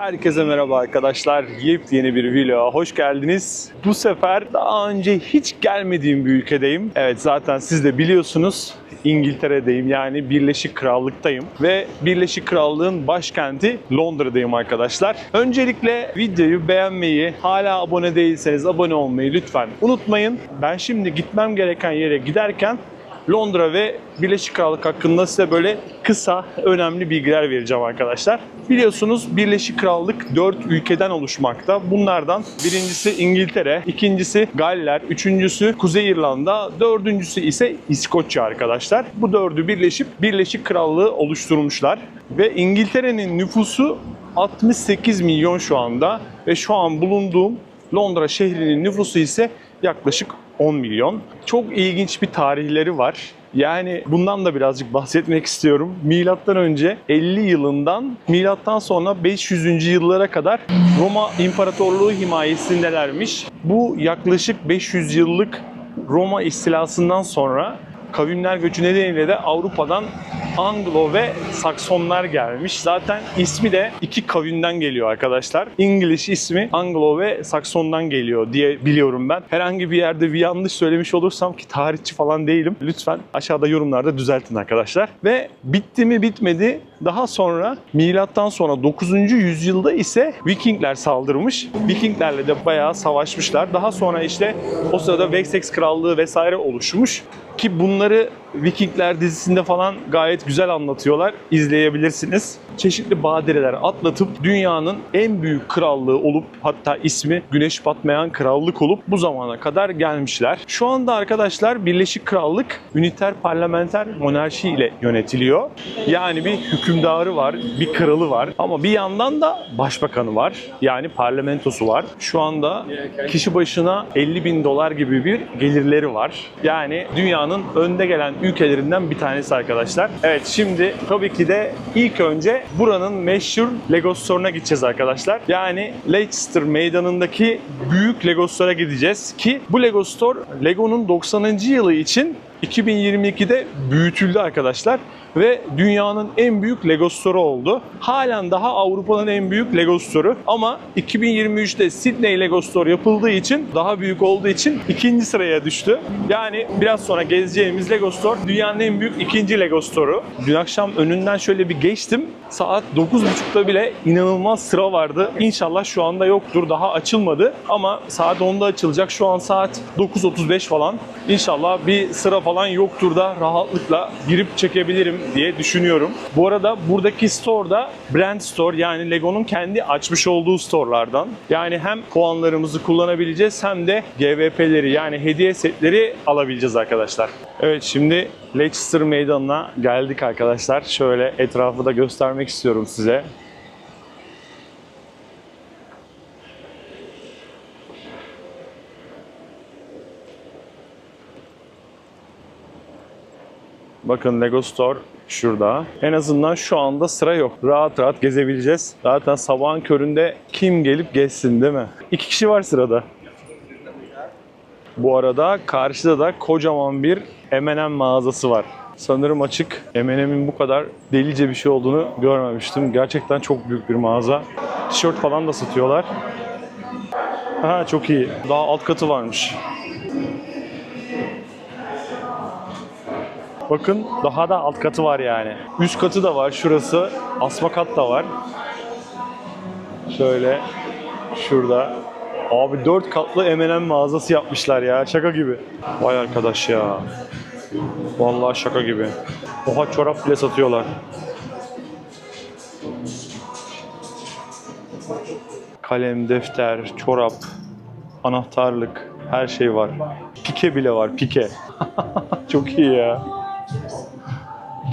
Herkese merhaba arkadaşlar. Yepyeni bir vloga hoş geldiniz. Bu sefer daha önce hiç gelmediğim bir ülkedeyim. Evet zaten siz de biliyorsunuz. İngiltere'deyim yani Birleşik Krallık'tayım ve Birleşik Krallığın başkenti Londra'dayım arkadaşlar. Öncelikle videoyu beğenmeyi, hala abone değilseniz abone olmayı lütfen unutmayın. Ben şimdi gitmem gereken yere giderken Londra ve Birleşik Krallık hakkında size böyle kısa, önemli bilgiler vereceğim arkadaşlar. Biliyorsunuz Birleşik Krallık 4 ülkeden oluşmakta. Bunlardan birincisi İngiltere, ikincisi Galler, üçüncüsü Kuzey İrlanda, dördüncüsü ise İskoçya arkadaşlar. Bu dördü birleşip Birleşik Krallığı oluşturmuşlar. Ve İngiltere'nin nüfusu 68 milyon şu anda ve şu an bulunduğum Londra şehrinin nüfusu ise yaklaşık 10 milyon. Çok ilginç bir tarihleri var. Yani bundan da birazcık bahsetmek istiyorum. Milattan önce 50 yılından milattan sonra 500. yıllara kadar Roma İmparatorluğu himayesindelermiş. Bu yaklaşık 500 yıllık Roma istilasından sonra kavimler göçü nedeniyle de Avrupa'dan Anglo ve Saksonlar gelmiş. Zaten ismi de iki kavimden geliyor arkadaşlar. İngiliz ismi Anglo ve Sakson'dan geliyor diye biliyorum ben. Herhangi bir yerde bir yanlış söylemiş olursam ki tarihçi falan değilim. Lütfen aşağıda yorumlarda düzeltin arkadaşlar. Ve bitti mi bitmedi. Daha sonra milattan sonra 9. yüzyılda ise Vikingler saldırmış. Vikinglerle de bayağı savaşmışlar. Daha sonra işte o sırada Wessex Krallığı vesaire oluşmuş. Ki bunları Vikingler dizisinde falan gayet güzel anlatıyorlar. İzleyebilirsiniz. Çeşitli badireler atlatıp dünyanın en büyük krallığı olup hatta ismi güneş batmayan krallık olup bu zamana kadar gelmişler. Şu anda arkadaşlar Birleşik Krallık üniter parlamenter monarşi ile yönetiliyor. Yani bir hükümdarı var, bir kralı var ama bir yandan da başbakanı var. Yani parlamentosu var. Şu anda kişi başına 50 bin dolar gibi bir gelirleri var. Yani dünyanın önde gelen ülkelerinden bir tanesi arkadaşlar. Evet şimdi tabii ki de ilk önce buranın meşhur Lego Store'una gideceğiz arkadaşlar. Yani Leicester meydanındaki büyük Lego Store'a gideceğiz ki bu Lego Store Lego'nun 90. yılı için 2022'de büyütüldü arkadaşlar ve dünyanın en büyük Lego Store'u oldu. Halen daha Avrupa'nın en büyük Lego Store'u ama 2023'te Sydney Lego Store yapıldığı için daha büyük olduğu için ikinci sıraya düştü. Yani biraz sonra gezeceğimiz Lego Store dünyanın en büyük ikinci Lego Store'u. Dün akşam önünden şöyle bir geçtim. Saat 9.30'da bile inanılmaz sıra vardı. İnşallah şu anda yoktur. Daha açılmadı ama saat 10'da açılacak. Şu an saat 9.35 falan. İnşallah bir sıra falan yoktur da rahatlıkla girip çekebilirim diye düşünüyorum. Bu arada buradaki store da brand store yani Lego'nun kendi açmış olduğu storelardan. Yani hem puanlarımızı kullanabileceğiz hem de GVP'leri yani hediye setleri alabileceğiz arkadaşlar. Evet şimdi Leicester Meydanı'na geldik arkadaşlar. Şöyle etrafı da göstermek istiyorum size. Bakın Lego Store şurada. En azından şu anda sıra yok. Rahat rahat gezebileceğiz. Zaten sabahın köründe kim gelip geçsin değil mi? İki kişi var sırada. Bu arada karşıda da kocaman bir M&M mağazası var. Sanırım açık. M&M'in bu kadar delice bir şey olduğunu görmemiştim. Gerçekten çok büyük bir mağaza. Tişört falan da satıyorlar. Ha çok iyi. Daha alt katı varmış. Bakın daha da alt katı var yani. Üst katı da var şurası. Asma kat da var. Şöyle şurada. Abi 4 katlı M&M mağazası yapmışlar ya. Şaka gibi. Vay arkadaş ya. Vallahi şaka gibi. Oha çorap bile satıyorlar. Kalem, defter, çorap, anahtarlık, her şey var. Pike bile var, pike. Çok iyi ya.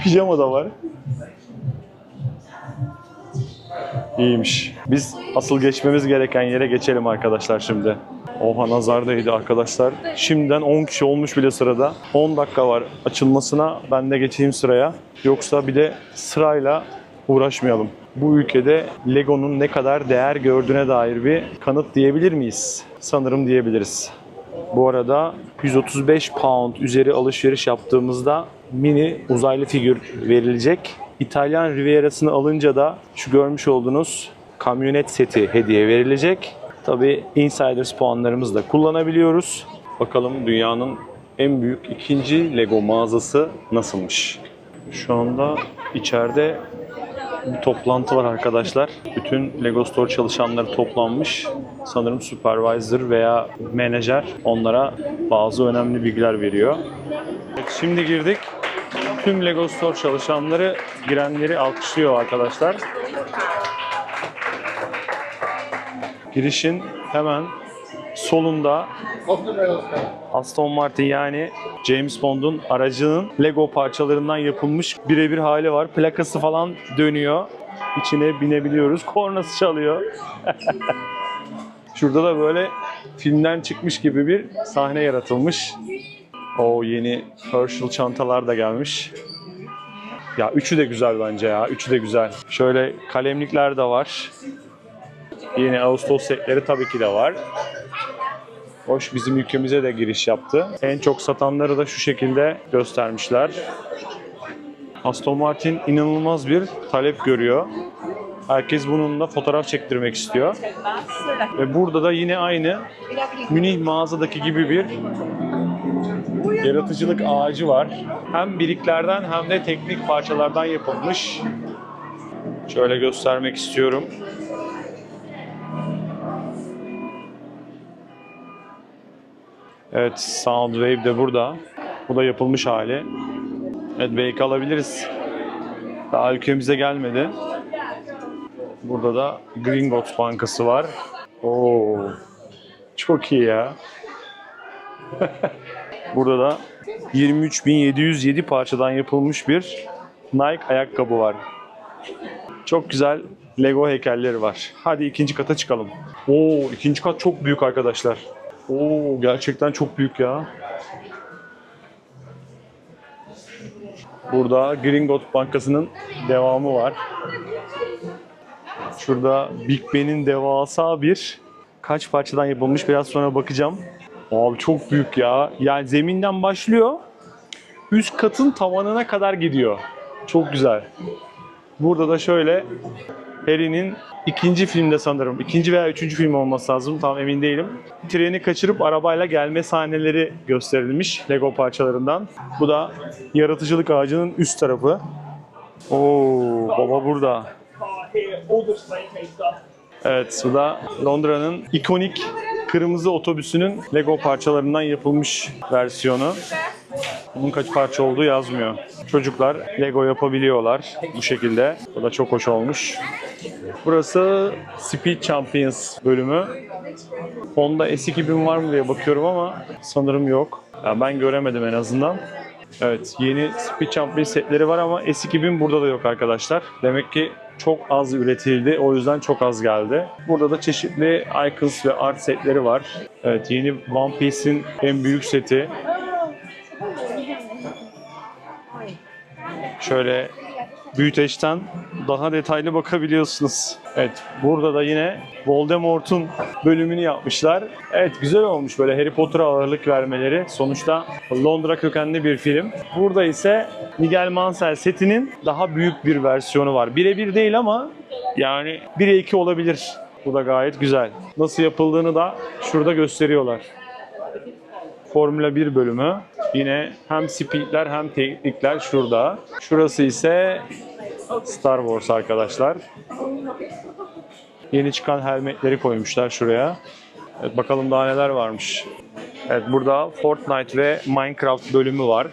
Pijama da var. İyiymiş. Biz asıl geçmemiz gereken yere geçelim arkadaşlar şimdi. Oha nazar değdi arkadaşlar. Şimdiden 10 kişi olmuş bile sırada. 10 dakika var açılmasına. Ben de geçeyim sıraya. Yoksa bir de sırayla uğraşmayalım. Bu ülkede Lego'nun ne kadar değer gördüğüne dair bir kanıt diyebilir miyiz? Sanırım diyebiliriz. Bu arada 135 pound üzeri alışveriş yaptığımızda mini uzaylı figür verilecek. İtalyan Riviera'sını alınca da şu görmüş olduğunuz kamyonet seti hediye verilecek. Tabi Insiders puanlarımızı da kullanabiliyoruz. Bakalım dünyanın en büyük ikinci Lego mağazası nasılmış? Şu anda içeride bir toplantı var arkadaşlar. Bütün Lego Store çalışanları toplanmış. Sanırım supervisor veya menajer onlara bazı önemli bilgiler veriyor. Evet, şimdi girdik. Tüm Lego Store çalışanları girenleri alkışlıyor arkadaşlar. Girişin hemen solunda Aston Martin yani James Bond'un aracının Lego parçalarından yapılmış birebir hali var. Plakası falan dönüyor. İçine binebiliyoruz. Kornası çalıyor. Şurada da böyle filmden çıkmış gibi bir sahne yaratılmış. O yeni Herschel çantalar da gelmiş. Ya üçü de güzel bence ya. Üçü de güzel. Şöyle kalemlikler de var. Yeni Ağustos setleri tabii ki de var. Hoş bizim ülkemize de giriş yaptı. En çok satanları da şu şekilde göstermişler. Aston Martin inanılmaz bir talep görüyor. Herkes bununla fotoğraf çektirmek istiyor. Ve burada da yine aynı Münih mağazadaki gibi bir yaratıcılık ağacı var. Hem biriklerden hem de teknik parçalardan yapılmış. Şöyle göstermek istiyorum. Evet, Soundwave de burada. Bu da yapılmış hali. Evet, belki alabiliriz. Daha ülkemize gelmedi. Burada da Gringotts Bankası var. Oo, çok iyi ya. Burada da 23.707 parçadan yapılmış bir Nike ayakkabı var. Çok güzel Lego heykelleri var. Hadi ikinci kata çıkalım. Oo, ikinci kat çok büyük arkadaşlar. Oo, gerçekten çok büyük ya. Burada Gringotts Bankası'nın devamı var. Şurada Big Ben'in devasa bir kaç parçadan yapılmış biraz sonra bakacağım. Abi çok büyük ya. Yani zeminden başlıyor. Üst katın tavanına kadar gidiyor. Çok güzel. Burada da şöyle Harry'nin ikinci filmde sanırım, ikinci veya üçüncü film olması lazım tam emin değilim. Treni kaçırıp arabayla gelme sahneleri gösterilmiş Lego parçalarından. Bu da yaratıcılık ağacının üst tarafı. Oo, baba burada. Evet, bu da Londra'nın ikonik kırmızı otobüsünün Lego parçalarından yapılmış versiyonu. Bunun kaç parça olduğu yazmıyor. Çocuklar Lego yapabiliyorlar bu şekilde. Bu da çok hoş olmuş. Burası Speed Champions bölümü. Honda S2000 var mı diye bakıyorum ama sanırım yok. Yani ben göremedim en azından. Evet yeni Speed Champions setleri var ama S2000 burada da yok arkadaşlar. Demek ki çok az üretildi. O yüzden çok az geldi. Burada da çeşitli Icons ve Art setleri var. Evet yeni One Piece'in en büyük seti. Şöyle büyüteçten daha detaylı bakabiliyorsunuz. Evet, burada da yine Voldemort'un bölümünü yapmışlar. Evet, güzel olmuş böyle Harry Potter'a ağırlık vermeleri. Sonuçta Londra kökenli bir film. Burada ise Nigel Mansell setinin daha büyük bir versiyonu var. Birebir değil ama yani 1'e 2 olabilir. Bu da gayet güzel. Nasıl yapıldığını da şurada gösteriyorlar. Formula 1 bölümü. Yine hem speedler hem teknikler şurada. Şurası ise Star Wars arkadaşlar. Yeni çıkan helmetleri koymuşlar şuraya. Evet, bakalım daha neler varmış. Evet burada Fortnite ve Minecraft bölümü var.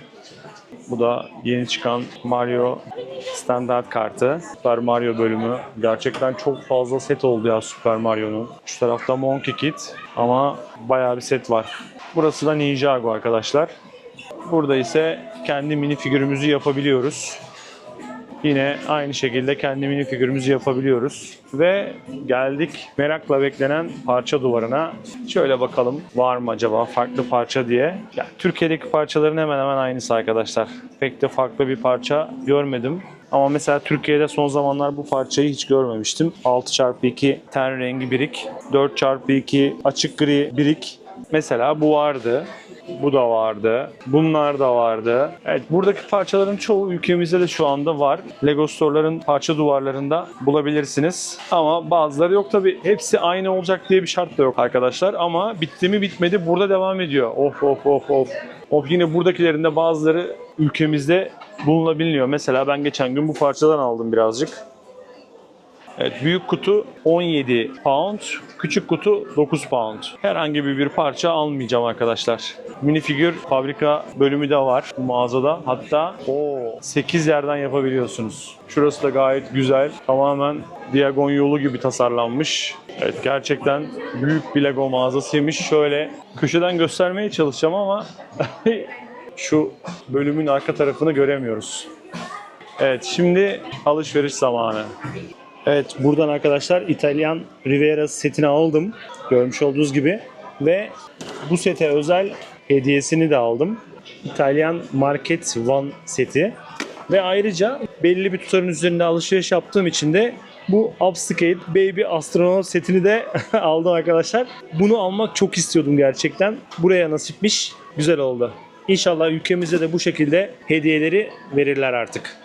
Bu da yeni çıkan Mario standart kartı. Super Mario bölümü. Gerçekten çok fazla set oldu ya Super Mario'nun. Şu tarafta Monkey Kid ama bayağı bir set var. Burası da Ninjago arkadaşlar. Burada ise kendi mini figürümüzü yapabiliyoruz. Yine aynı şekilde kendi mini figürümüzü yapabiliyoruz. Ve geldik merakla beklenen parça duvarına. Şöyle bakalım var mı acaba farklı parça diye. Ya, Türkiye'deki parçaların hemen hemen aynısı arkadaşlar. Pek de farklı bir parça görmedim. Ama mesela Türkiye'de son zamanlar bu parçayı hiç görmemiştim. 6x2 ten rengi birik, 4x2 açık gri birik. Mesela bu vardı. Bu da vardı. Bunlar da vardı. Evet buradaki parçaların çoğu ülkemizde de şu anda var. Lego Store'ların parça duvarlarında bulabilirsiniz. Ama bazıları yok tabi. Hepsi aynı olacak diye bir şart da yok arkadaşlar. Ama bitti mi bitmedi burada devam ediyor. Of of of of. Of yine buradakilerin de bazıları ülkemizde bulunabiliyor. Mesela ben geçen gün bu parçadan aldım birazcık. Evet, büyük kutu 17 pound, küçük kutu 9 pound. Herhangi bir bir parça almayacağım arkadaşlar. Minifigür fabrika bölümü de var bu mağazada. Hatta o 8 yerden yapabiliyorsunuz. Şurası da gayet güzel. Tamamen diagon yolu gibi tasarlanmış. Evet gerçekten büyük bir Lego mağazasıymış. Şöyle köşeden göstermeye çalışacağım ama şu bölümün arka tarafını göremiyoruz. Evet şimdi alışveriş zamanı. Evet buradan arkadaşlar İtalyan Riviera setini aldım. Görmüş olduğunuz gibi. Ve bu sete özel hediyesini de aldım. İtalyan Market One seti. Ve ayrıca belli bir tutarın üzerinde alışveriş yaptığım için de bu Upscale Baby Astronaut setini de aldım arkadaşlar. Bunu almak çok istiyordum gerçekten. Buraya nasipmiş. Güzel oldu. İnşallah ülkemizde de bu şekilde hediyeleri verirler artık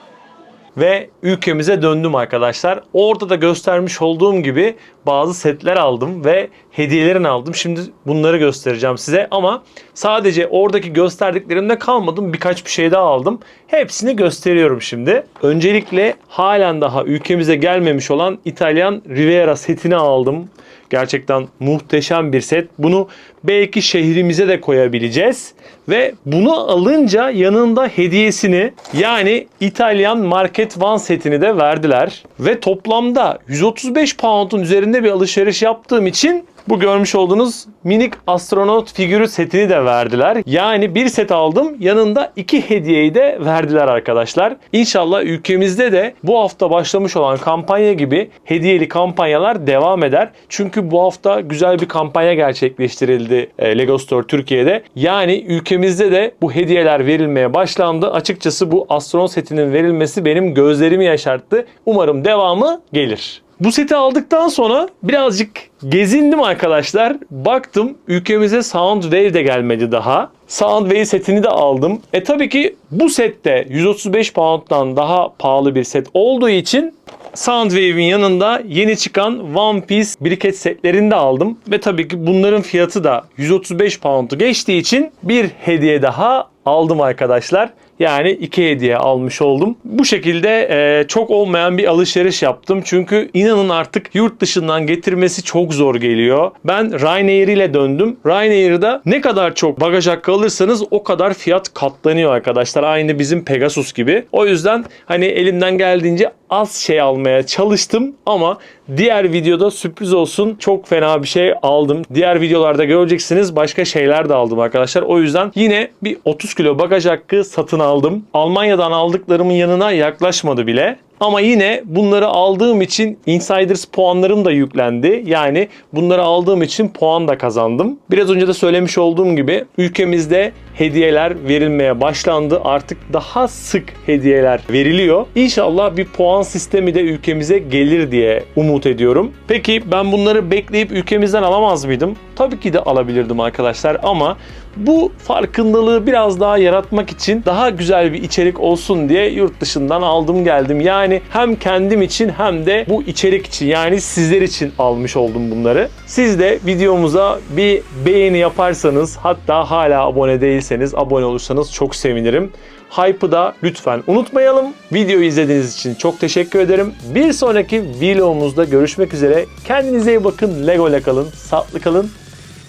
ve ülkemize döndüm arkadaşlar. Orada da göstermiş olduğum gibi bazı setler aldım ve hediyelerini aldım. Şimdi bunları göstereceğim size ama sadece oradaki gösterdiklerimde kalmadım. Birkaç bir şey daha aldım. Hepsini gösteriyorum şimdi. Öncelikle halen daha ülkemize gelmemiş olan İtalyan Riviera setini aldım. Gerçekten muhteşem bir set. Bunu belki şehrimize de koyabileceğiz. Ve bunu alınca yanında hediyesini yani İtalyan Market One setini de verdiler. Ve toplamda 135 pound'un üzerinde bir alışveriş yaptığım için bu görmüş olduğunuz minik astronot figürü setini de verdiler. Yani bir set aldım yanında iki hediyeyi de verdiler arkadaşlar. İnşallah ülkemizde de bu hafta başlamış olan kampanya gibi hediyeli kampanyalar devam eder. Çünkü bu hafta güzel bir kampanya gerçekleştirildi e, Lego Store Türkiye'de. Yani ülkemizde de bu hediyeler verilmeye başlandı. Açıkçası bu astronot setinin verilmesi benim gözlerimi yaşarttı. Umarım devamı gelir. Bu seti aldıktan sonra birazcık gezindim arkadaşlar. Baktım ülkemize Soundwave de gelmedi daha. Soundwave setini de aldım. E tabii ki bu sette 135 pound'dan daha pahalı bir set olduğu için Soundwave'in yanında yeni çıkan One Piece briket setlerini de aldım. Ve tabii ki bunların fiyatı da 135 pound'u geçtiği için bir hediye daha aldım arkadaşlar. Yani iki hediye almış oldum. Bu şekilde e, çok olmayan bir alışveriş yaptım. Çünkü inanın artık yurt dışından getirmesi çok zor geliyor. Ben Ryanair ile döndüm. Ryanair'da ne kadar çok bagaj hakkı alırsanız o kadar fiyat katlanıyor arkadaşlar. Aynı bizim Pegasus gibi. O yüzden hani elimden geldiğince az şey almaya çalıştım ama diğer videoda sürpriz olsun çok fena bir şey aldım. Diğer videolarda göreceksiniz başka şeyler de aldım arkadaşlar. O yüzden yine bir 30 kilo bagaj hakkı satın aldım. Almanya'dan aldıklarımın yanına yaklaşmadı bile. Ama yine bunları aldığım için Insiders puanlarım da yüklendi. Yani bunları aldığım için puan da kazandım. Biraz önce de söylemiş olduğum gibi ülkemizde hediyeler verilmeye başlandı. Artık daha sık hediyeler veriliyor. İnşallah bir puan sistemi de ülkemize gelir diye umut ediyorum. Peki ben bunları bekleyip ülkemizden alamaz mıydım? Tabii ki de alabilirdim arkadaşlar ama bu farkındalığı biraz daha yaratmak için daha güzel bir içerik olsun diye yurt dışından aldım geldim. Yani hem kendim için hem de bu içerik için yani sizler için almış oldum bunları. Siz de videomuza bir beğeni yaparsanız hatta hala abone değilseniz abone olursanız çok sevinirim. Hype'ı da lütfen unutmayalım. Videoyu izlediğiniz için çok teşekkür ederim. Bir sonraki vlogumuzda görüşmek üzere. Kendinize iyi bakın. Lego ile kalın. Sağlıklı kalın.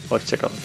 Hoşçakalın.